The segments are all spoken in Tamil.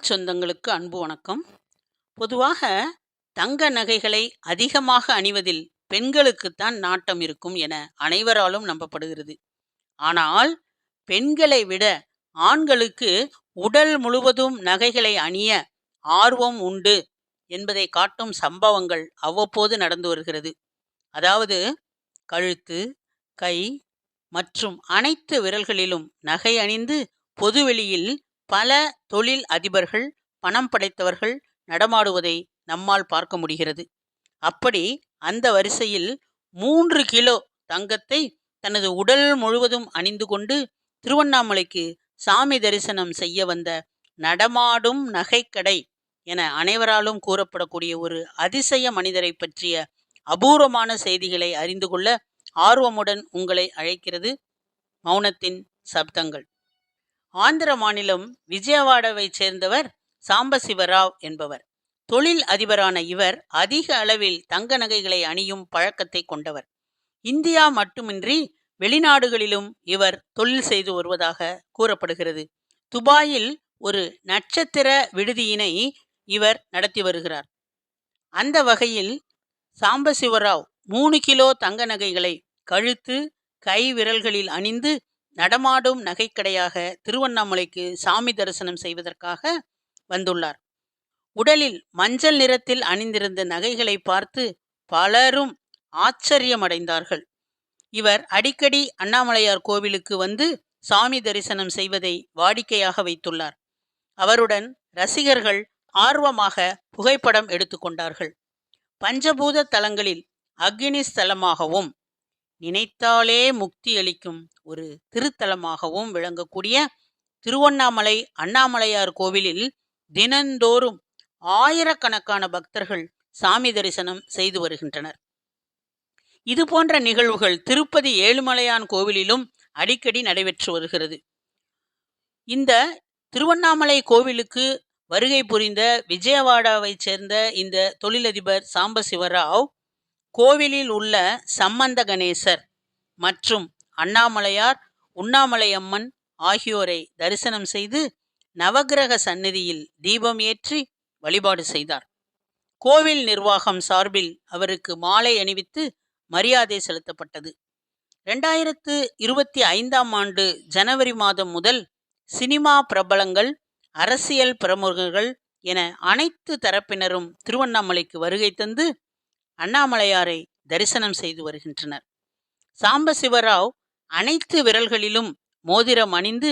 தமிழ் சொந்தங்களுக்கு அன்பு வணக்கம். பொதுவாக தங்க நகைகளை அதிகமாக அணிவதில் பெண்களுக்குத்தான் நாட்டம் இருக்கும் என அனைவராலும் நம்பப்படுகிறது. ஆனால் பெண்களை விட ஆண்களுக்கு உடல் முழுவதும் நகைகளை அணிய ஆர்வம் உண்டு என்பதை காட்டும் சம்பவங்கள் அவ்வப்போது நடந்து வருகிறது. அதாவது கழுத்து கை மற்றும் அனைத்து விரல்களிலும் நகை அணிந்து பொதுவெளியில் பல தொழில் அதிபர்கள் பணம் படைத்தவர்கள் நடமாடுவதை நம்மால் பார்க்க முடிகிறது. அப்படி அந்த வரிசையில் மூன்று கிலோ தங்கத்தை தனது உடல் முழுவதும் அணிந்து கொண்டு திருவண்ணாமலைக்கு சாமி தரிசனம் செய்ய வந்த நடமாடும் நகைக்கடை என அனைவராலும் கூறப்படக்கூடிய ஒரு அதிசய மனிதரை பற்றிய அபூர்வமான செய்திகளை அறிந்து கொள்ள ஆர்வமுடன் உங்களை அழைக்கிறது மௌனத்தின் சப்தங்கள். ஆந்திர மாநிலம் விஜயவாடாவைச் சேர்ந்தவர் சாம்பசிவராவ் என்பவர். தொழில் அதிபரான இவர் அதிக அளவில் தங்க நகைகளை அணியும் பழக்கத்தை கொண்டவர். இந்தியா மட்டுமின்றி வெளிநாடுகளிலும் இவர் தொழில் செய்து வருவதாக கூறப்படுகிறது. துபாயில் ஒரு நட்சத்திர விடுதியினை இவர் நடத்தி வருகிறார். அந்த வகையில் சாம்பசிவராவ் மூணு கிலோ தங்க நகைகளை கழுத்து கை விரல்களில் அணிந்து நடமாடும் நகைக்கடையாக திருவண்ணாமலைக்கு சாமி தரிசனம் செய்வதற்காக வந்துள்ளார். உடலில் மஞ்சள் நிறத்தில் அணிந்திருந்த நகைகளை பார்த்து பலரும் ஆச்சரியமடைந்தார்கள். இவர் அடிக்கடி அண்ணாமலையார் கோவிலுக்கு வந்து சாமி தரிசனம் செய்வதை வாடிக்கையாக வைத்துள்ளார். அவருடன் ரசிகர்கள் ஆர்வமாக புகைப்படம் எடுத்துக்கொண்டார்கள் பஞ்சபூத தலங்களில் அக்னி ஸ்தலமாகவும் நினைத்தாலே முக்தி அளிக்கும் ஒரு திருத்தலமாகவும் விளங்கக்கூடிய திருவண்ணாமலை அண்ணாமலையார் கோவிலில் தினந்தோறும் ஆயிரக்கணக்கான பக்தர்கள் சாமி தரிசனம் செய்து வருகின்றனர். இது போன்ற நிகழ்வுகள் திருப்பதி ஏழுமலையான் கோவிலிலும் அடிக்கடி நடைபெற்று வருகிறது. இந்த திருவண்ணாமலை கோவிலுக்கு வருகை புரிந்த விஜயவாடாவைச் சேர்ந்த இந்த தொழிலதிபர் சாம்பசிவராவ் கோவிலில் உள்ள சம்பந்த கணேசர் மற்றும் அண்ணாமலையார் உண்ணாமலையம்மன் ஆகியோரை தரிசனம் செய்து நவக்கிரக சந்நிதியில் தீபம் ஏற்றி வழிபாடு செய்தார். கோவில் நிர்வாகம் சார்பில் அவருக்கு மாலை அணிவித்து மரியாதை செலுத்தப்பட்டது. ரெண்டாயிரத்து இருபத்தி ஐந்தாம் ஆண்டு ஜனவரி மாதம் முதல் சினிமா பிரபலங்கள் அரசியல் பிரமுகர்கள் என அனைத்து தரப்பினரும் திருவண்ணாமலைக்கு வருகை தந்து அண்ணாமலையாரை தரிசனம் செய்து வருகின்றனர். சாம்பசிவராவ் அனைத்து விரல்களிலும் மோதிரம் அணிந்து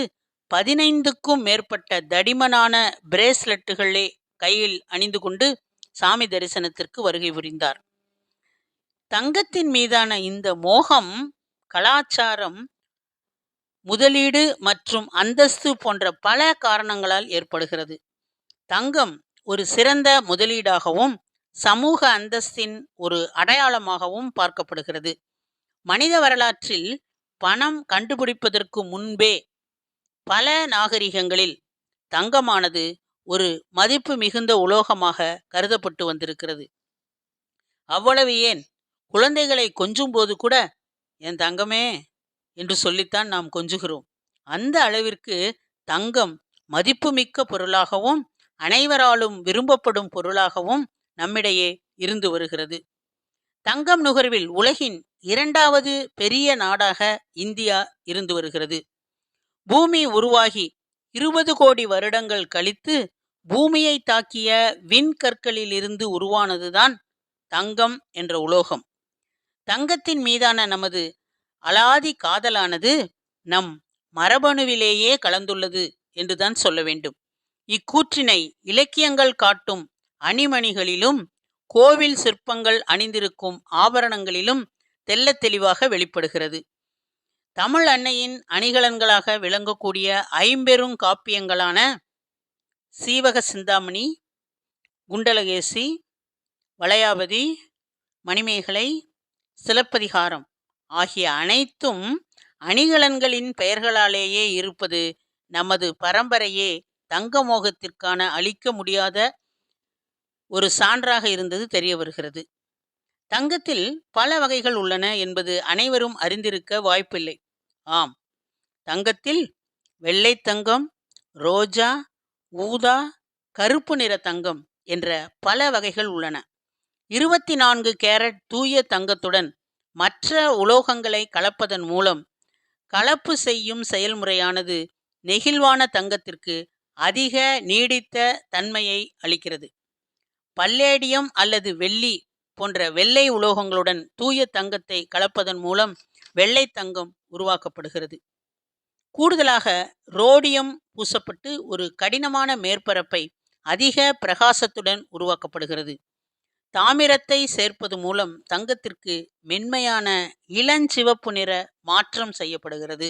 பதினைந்துக்கும் மேற்பட்ட தடிமனான பிரேஸ்லெட்டுகளே கையில் அணிந்து கொண்டு சாமி தரிசனத்திற்கு வருகை புரிந்தார். தங்கத்தின் மீதான இந்த மோகம் கலாச்சாரம் முதலீடு மற்றும் அந்தஸ்து போன்ற பல காரணங்களால் ஏற்படுகிறது. தங்கம் ஒரு சிறந்த முதலீடாகவும் சமூக அந்தஸ்தின் ஒரு அடையாளமாகவும் பார்க்கப்படுகிறது. மனித வரலாற்றில் பணம் கண்டுபிடிப்பதற்கு முன்பே பல நாகரிகங்களில் தங்கமானது ஒரு மதிப்பு மிகுந்த உலோகமாக கருதப்பட்டு வந்திருக்கிறது. அவ்வளவு ஏன்? குழந்தைகளை கொஞ்சும் போது கூட என் தங்கமே என்று சொல்லித்தான் நாம் கொஞ்சுகிறோம். அந்த அளவிற்கு தங்கம் மதிப்புமிக்க பொருளாகவும் அனைவராலும் விரும்பப்படும் பொருளாகவும் நம்மிடையே இருந்து வருகிறது. தங்கம் நுகர்வில் உலகின் இரண்டாவது பெரிய நாடாக இந்தியா இருந்து வருகிறது. பூமி உருவாகி இருபது கோடி வருடங்கள் கழித்து பூமியை தாக்கிய விண்கற்களிலிருந்து உருவானதுதான் தங்கம் என்ற உலோகம். தங்கத்தின் மீதான நமது அலாதி காதலானது நம் மரபணுவிலேயே கலந்துள்ளது என்றுதான் சொல்ல வேண்டும். இக்கூற்றினை இலக்கியங்கள் காட்டும் அணிமணிகளிலும் கோவில் சிற்பங்கள் அணிந்திருக்கும் ஆபரணங்களிலும் தெள்ளத் தெளிவாக வெளிப்படுகிறது. தமிழ் அன்னையின் அணிகலன்களாக விளங்கக்கூடிய ஐம்பெரும் காப்பியங்களான சீவக சிந்தாமணி குண்டலகேசி வளையாபதி மணிமேகலை சிலப்பதிகாரம் ஆகிய அனைத்தும் அணிகலன்களின் பெயர்களாலேயே இருப்பது நமது பரம்பரையே தங்க மோகத்திற்கான அழிக்க முடியாத ஒரு சான்றாக இருந்தது தெரிய வருகிறது. தங்கத்தில் பல வகைகள் உள்ளன என்பது அனைவரும் அறிந்திருக்க வாய்ப்பில்லை. ஆம் தங்கத்தில் வெள்ளை தங்கம் ரோஜா ஊதா கருப்பு நிற தங்கம் என்ற பல வகைகள் உள்ளன. இருபத்தி நான்கு கேரட் தூய தங்கத்துடன் மற்ற உலோகங்களை கலப்பதன் மூலம் கலப்பு செய்யும் செயல்முறையானது நெகிழ்வான தங்கத்திற்கு அதிக நீடித்த தன்மையை அளிக்கிறது. பல்லேடியம் அல்லது வெள்ளி போன்ற வெள்ளை உலோகங்களுடன் தூய தங்கத்தை கலப்பதன் மூலம் வெள்ளை தங்கம் உருவாக்கப்படுகிறது. கூடுதலாக ரோடியம் பூசப்பட்டு ஒரு கடினமான மேற்பரப்பை அதிக பிரகாசத்துடன் உருவாக்கப்படுகிறது. தாமிரத்தை சேர்ப்பது மூலம் தங்கத்திற்கு மென்மையான இளஞ்சிவப்பு நிற மாற்றம் செய்யப்படுகிறது.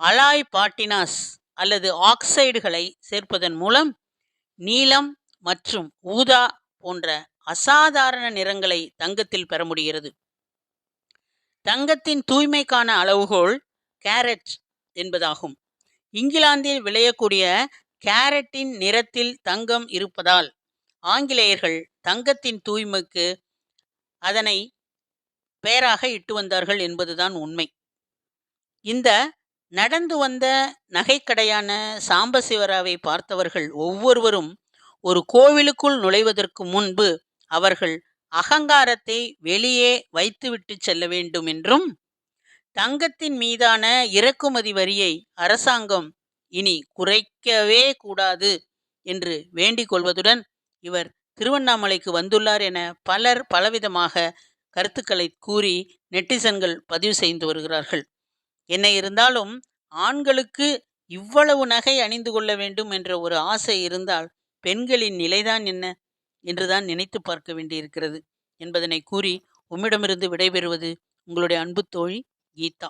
அலாய் பாட்டினாஸ் அல்லது ஆக்சைடுகளை சேர்ப்பதன் மூலம் நீலம் மற்றும் ஊதா போன்ற அசாதாரண நிறங்களை தங்கத்தில் பெற முடிகிறது. தங்கத்தின் தூய்மைக்கான அளவுகோல் கேரட் என்பதாகும். இங்கிலாந்தில் விளையக்கூடிய கேரட்டின் நிறத்தில் தங்கம் இருப்பதால் ஆங்கிலேயர்கள் தங்கத்தின் தூய்மைக்கு அதனை பெயராக இட்டு வந்தார்கள் என்பதுதான் உண்மை. இந்த நடந்து வந்த நகைக்கடையான சாம்பசிவராவை பார்த்தவர்கள் ஒவ்வொருவரும் ஒரு கோவிலுக்குள் நுழைவதற்கு முன்பு அவர்கள் அகங்காரத்தை வெளியே வைத்துவிட்டு செல்ல வேண்டும் என்றும் தங்கத்தின் மீதான இறக்குமதி வரியை அரசாங்கம் இனி குறைக்கவே கூடாது என்று வேண்டிக் கொள்வதுடன் இவர் திருவண்ணாமலைக்கு வந்துள்ளார் என பலர் பலவிதமாக கருத்துக்களை கூறி நெட்டிசன்கள் பதிவு செய்து வருகிறார்கள். என்ன இருந்தாலும் ஆண்களுக்கு இவ்வளவு நகை அணிந்து கொள்ள வேண்டும் என்ற ஒரு ஆசை இருந்தால் பெண்களின் நிலைதான் என்ன என்றுதான் நினைத்து பார்க்க வேண்டியிருக்கிறது என்பதனை கூறி உம்மிடமிருந்து விடைபெறுவது உங்களுடைய அன்பு தோழி கீதா.